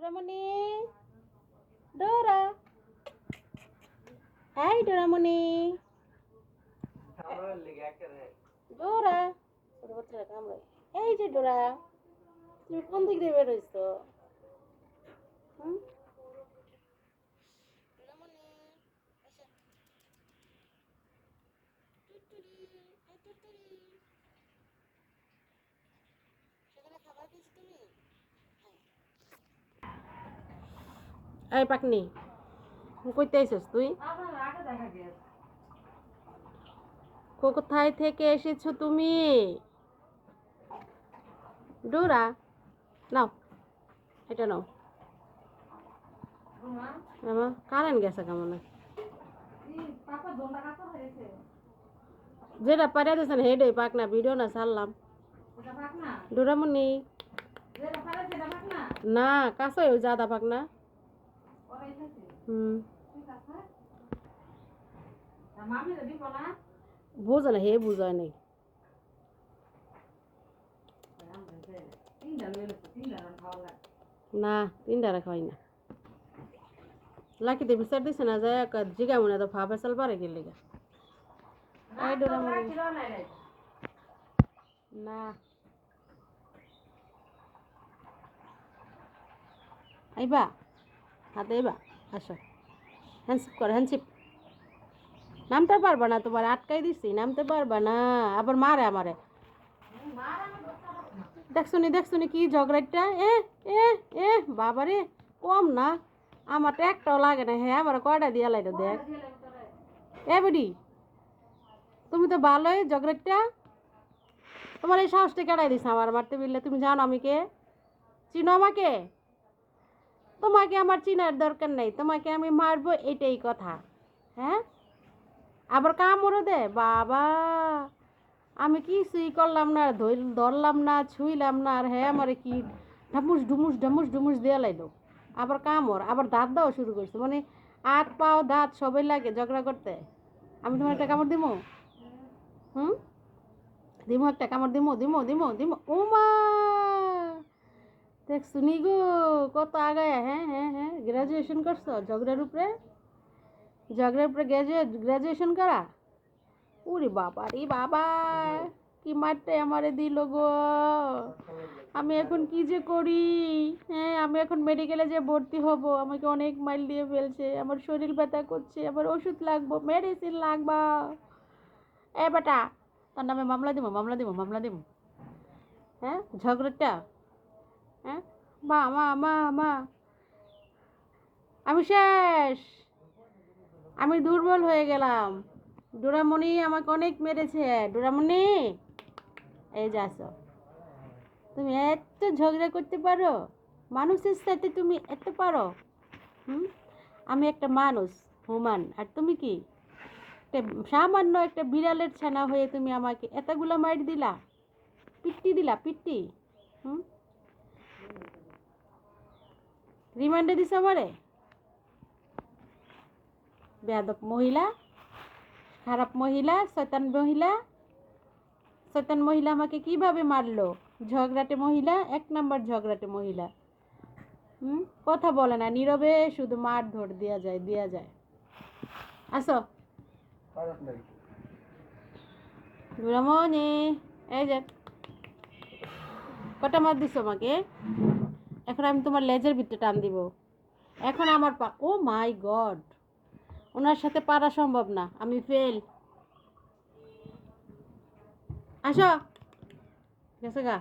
ডোরামণি ডোরা এই ডোরামণি ডোরা এই যে ডোরা তুমি কোন দিক দিয়ে বেরোইছ হুম ডোরামণি এসো টুটুরি এই টুটুরি সেখানে খাবার দিয়েছি তুমি এই পাকনি কইতে আইসস তুই? কোথায় থেকে এসেছ তুমি? ডোরা, নাও, এটা নাও। মামা, কারেন্ট গেছে কেমন? যেটা পারিয়া দিয়েছেন হেডে পাক না, ভিডিও না ছাড়লাম। ডোরামনি না, কাছে ওই জাদা পাক না। বুঝে না হে বুঝায় নাই না তিনটা খাওয়াই না লাকিতে বিচার দিছে না যায় জিগা মনে তো ভাবে চাল পারে গেলে গা এই ডোরামনি না আইবা হাতে আইবা আসো। হ্যান্ডশিপ করো হ্যান্ডশিপ নামতে পারবা না তোমার, আটকাই দিছি, নামতে পারবা না। আবার মারে আমারে। দেখছ নি দেখছ নি কি ঝগড়াটা এ এ এ, বাবারে, কম না। আমার তো একটাও লাগে না হ্যাঁ আমার কয়টা দিয়া লাইটা দেখ। এ বেডি, তুমি তো ভালোই ঝগড়াটা তোমার এই সাহসটা কেড়াই দিছে আমার, মারতে বিললে? তুমি জানো আমি কে? চিনো আমাকে? তোমাকে আমার চিনার দরকার নেই, তোমাকে আমি মারবো এটাই কথা। হ্যাঁ? আবার কামড়ে দে, বাবা। আমি কিছুই করলাম না ধর- ধরলাম না, ছুইলাম না, আর হ্যাঁ আমারে কি ঢামুস ডুমুস ঢামুস ডুমুস দিয়ে লাইলো। আবার কামড়, আবার দাঁত দেওয়া শুরু করছে মানে হাত, পাও, দাঁত সবাই লাগে ঝগড়া করতে। আমি তোমার একটা কামড় দিমো? হুম? দিমো একটা কামড়, দিমো দিমো দিমো দিমো। ও দেখ শুনি গো, কত আগায়? হ্যাঁ হ্যাঁ হ্যাঁ গ্রাজুয়েশন করছ? ঝগড়ার উপরে? ঝগড়ার উপরে গ্রাজুয়েট গ্রাজুয়েশন করা? ওরে বাবা রে বাবা, কি মারতে আমারে দিল গো? আমি এখন কি যে করি? হ্যাঁ আমি এখন মেডিকেলে যে ভর্তি হব, আমাকে অনেক মাইল দিয়ে ফেলছে, আমার শরীর ব্যথা করছে, আমার ওষুধ লাগবো মেডিসিন লাগবা। এ বেটা, তোর নামে মামলা দিব মামলা দিব মামলা দিব হ্যাঁ ঝগড়াটা হ্যাঁ? মা মা মা মা। আমি শেষ। আমি দুর্বল হয়ে গেলাম। ডোরামণি আমাকে অনেক মেরেছে। ডোরামণি এই যাস তুমি এত ঝগড়া করতে পারো? মানুষের সাথে তুমি এত পারো? হুম? আমি একটা মানুষ, হুমান। আর তুমি কি? একটা সামান্য একটা বিড়ালের ছানা হয়ে তুমি আমাকে এতগুলো মাইট দিলা। পিট্টি দিলা, পিট্টি। হুম? রিমান্ডে দিছে আমারে? বেয়াদব মহিলা খারাপ মহিলা শয়তান মহিলা। শয়তান মহিলা আমাকে কীভাবে মারলো? ঝগড়াটে মহিলা এক নাম্বার ঝগড়াটে মহিলা। হুম? কথা বলে না নীরবে শুধু মার ধর দেওয়া যায় দেওয়া যায়। আসো। রমণী এই যে। কটা মার দিছো আমাকে? এখন আমি তোমার লেজের ভিতরে টান দিব। এখন আমার পা ও মাই গড। ওনার সাথে পারা সম্ভব না। আমি ফেল আসো। গেছে গা।